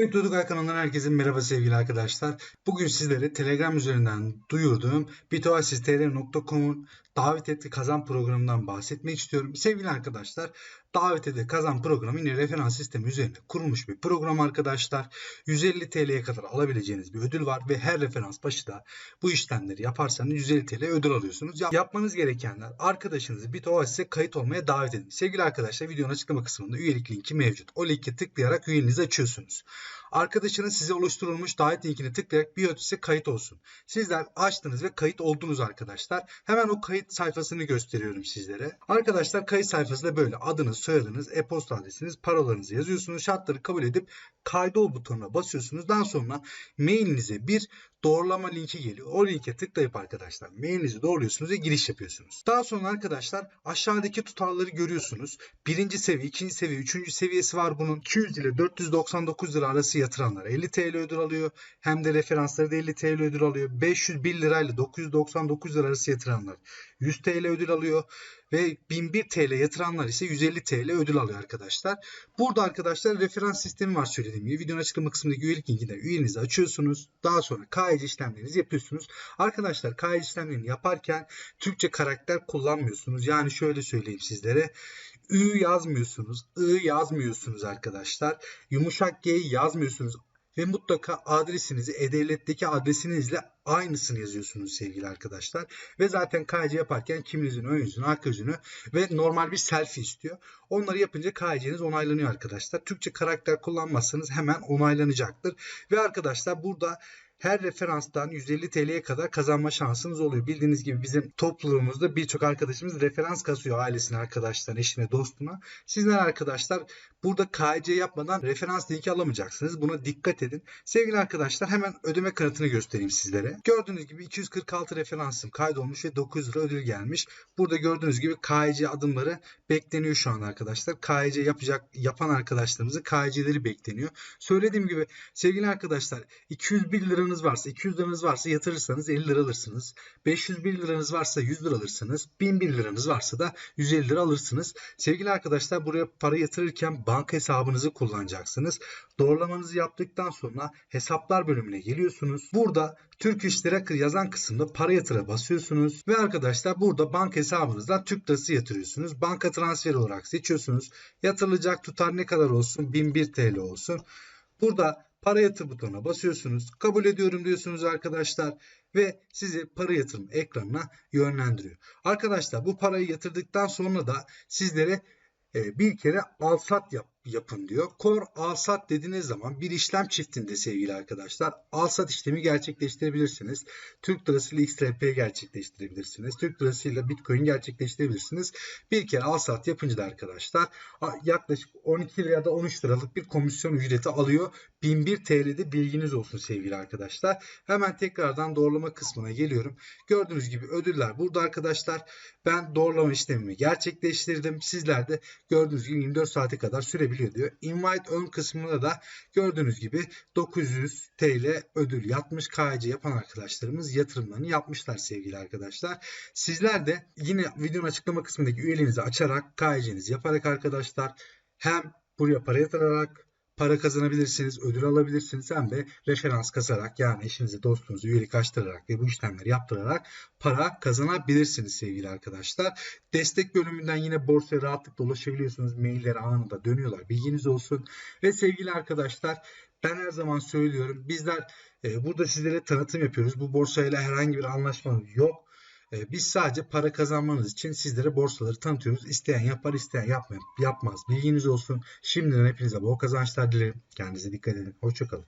Kripto Dugay kanalından herkese merhaba sevgili arkadaşlar. Bugün sizlere Telegram üzerinden duyurduğum bitoasistr.com'un davet etti kazan programından bahsetmek istiyorum. Sevgili arkadaşlar davet etti kazan programı yine referans sistemi üzerinde kurulmuş bir program arkadaşlar. 150 TL'ye kadar alabileceğiniz bir ödül var ve her referans başı da bu işlemleri yaparsanız 150 TL ödül alıyorsunuz. Yapmanız gerekenler arkadaşınızı BitOasis'e kayıt olmaya davet edin. Sevgili arkadaşlar videonun açıklama kısmında üyelik linki mevcut. O linki tıklayarak üyeliğinizi açıyorsunuz. Arkadaşınız size oluşturulmuş davet linkine tıklayarak BitOasis'e kayıt olsun. Sizler açtınız ve kayıt oldunuz arkadaşlar. Hemen o kayıt sayfasını gösteriyorum sizlere. Arkadaşlar kayıt sayfasında böyle adınız, soyadınız, e-posta adresiniz, parolanızı yazıyorsunuz. Şartları kabul edip kaydol butonuna basıyorsunuz. Daha sonra mailinize bir doğrulama linki geliyor. O linke tıklayıp arkadaşlar mailinizi doğruluyorsunuz ve giriş yapıyorsunuz. Daha sonra arkadaşlar aşağıdaki tutarları görüyorsunuz. Birinci seviye, ikinci seviye, üçüncü seviyesi var bunun. 200 ile 499 lira arası yatıranlar 50 TL ödül alıyor. Hem de referansları da 50 TL ödül alıyor. 501 lirayla 999 lira arası yatıranlar 100 TL ödül alıyor. Ve 1001 TL yatıranlar ise 150 TL ödül alıyor arkadaşlar. Burada arkadaşlar referans sistemi var söylediğim gibi. Videonun açıklama kısmındaki üyelik linkinden üyenizi açıyorsunuz. Daha sonra KYC işlemlerinizi yapıyorsunuz. Arkadaşlar KYC işlemlerini yaparken Türkçe karakter kullanmıyorsunuz. Yani şöyle söyleyeyim sizlere. Ü yazmıyorsunuz. I yazmıyorsunuz arkadaşlar. Yumuşak G yazmıyorsunuz ve mutlaka adresinizi E-Devlet'teki adresinizle aynısını yazıyorsunuz sevgili arkadaşlar. Ve zaten KYC yaparken kimliğinizin ön yüzünü, arka yüzünü ve normal bir selfie istiyor. Onları yapınca KYC'niz onaylanıyor arkadaşlar. Türkçe karakter kullanmazsanız hemen onaylanacaktır. Ve arkadaşlar burada her referanstan 150 TL'ye kadar kazanma şansınız oluyor. Bildiğiniz gibi bizim topluluğumuzda birçok arkadaşımız referans kasıyor ailesine, arkadaşlarına, eşine, dostuna. Sizler arkadaşlar burada KC yapmadan referans linki alamayacaksınız. Buna dikkat edin. Sevgili arkadaşlar hemen ödeme kanıtını göstereyim sizlere. Gördüğünüz gibi 246 referansım kaydolmuş ve 900 lira ödül gelmiş. Burada gördüğünüz gibi KC adımları bekleniyor şu an arkadaşlar. KC yapacak yapan arkadaşlarımızın KC'leri bekleniyor. Söylediğim gibi sevgili arkadaşlar 201 liranın liranız varsa 200 liranız varsa yatırırsanız 50 lira alırsınız. 501 liranız varsa 100 lira alırsınız. 1001 liranız varsa da 150 lira alırsınız. Sevgili arkadaşlar buraya para yatırırken banka hesabınızı kullanacaksınız. Doğrulamanızı yaptıktan sonra hesaplar bölümüne geliyorsunuz. Burada Türk İş Lira yazan kısımda para yatıra basıyorsunuz. Ve arkadaşlar burada banka hesabınızdan Türk Lirası yatırıyorsunuz. Banka transferi olarak seçiyorsunuz. Yatırılacak tutar ne kadar olsun? 1001 TL olsun. Burada para yatır butonuna basıyorsunuz. Kabul ediyorum diyorsunuz arkadaşlar ve sizi para yatırım ekranına yönlendiriyor. Arkadaşlar bu parayı yatırdıktan sonra da sizlere e, bir kere alsat yap yapın diyor. Core alsat dediğiniz zaman bir işlem çiftinde sevgili arkadaşlar alsat işlemi gerçekleştirebilirsiniz. Türk lirası XRP gerçekleştirebilirsiniz. Türk lirası Bitcoin gerçekleştirebilirsiniz. Bir kere alsat yapınca da arkadaşlar yaklaşık 12 lira ya da 13 liralık bir komisyon ücreti alıyor. 1001 TL'de bilginiz olsun sevgili arkadaşlar. Hemen tekrardan doğrulama kısmına geliyorum. Gördüğünüz gibi ödüller burada arkadaşlar. Ben doğrulama işlemimi gerçekleştirdim. Sizler de gördüğünüz gibi 24 saate kadar sürebilirsiniz verilebiliyor diyor. Invite ön kısmında da gördüğünüz gibi 900 TL ödül yatmış KC yapan arkadaşlarımız yatırımlarını yapmışlar sevgili arkadaşlar. Sizler de yine videonun açıklama kısmındaki üyeliğinizi açarak KC'nizi yaparak arkadaşlar hem buraya para yatırarak para kazanabilirsiniz, ödül alabilirsiniz hem de referans kazarak yani eşinizi, dostunuzu üyelik açtırarak ve bu işlemleri yaptırarak para kazanabilirsiniz sevgili arkadaşlar. Destek bölümünden yine borsaya rahatlıkla ulaşabiliyorsunuz. Mailler anında dönüyorlar. Bilginiz olsun. Ve sevgili arkadaşlar ben her zaman söylüyorum bizler e, burada sizlere tanıtım yapıyoruz. Bu borsayla herhangi bir anlaşmamız yok. Ee, biz sadece para kazanmanız için sizlere borsaları tanıtıyoruz. İsteyen yapar, isteyen yapmaz. Bilginiz olsun. Şimdiden hepinize bol kazançlar dilerim. Kendinize dikkat edin. Hoşçakalın.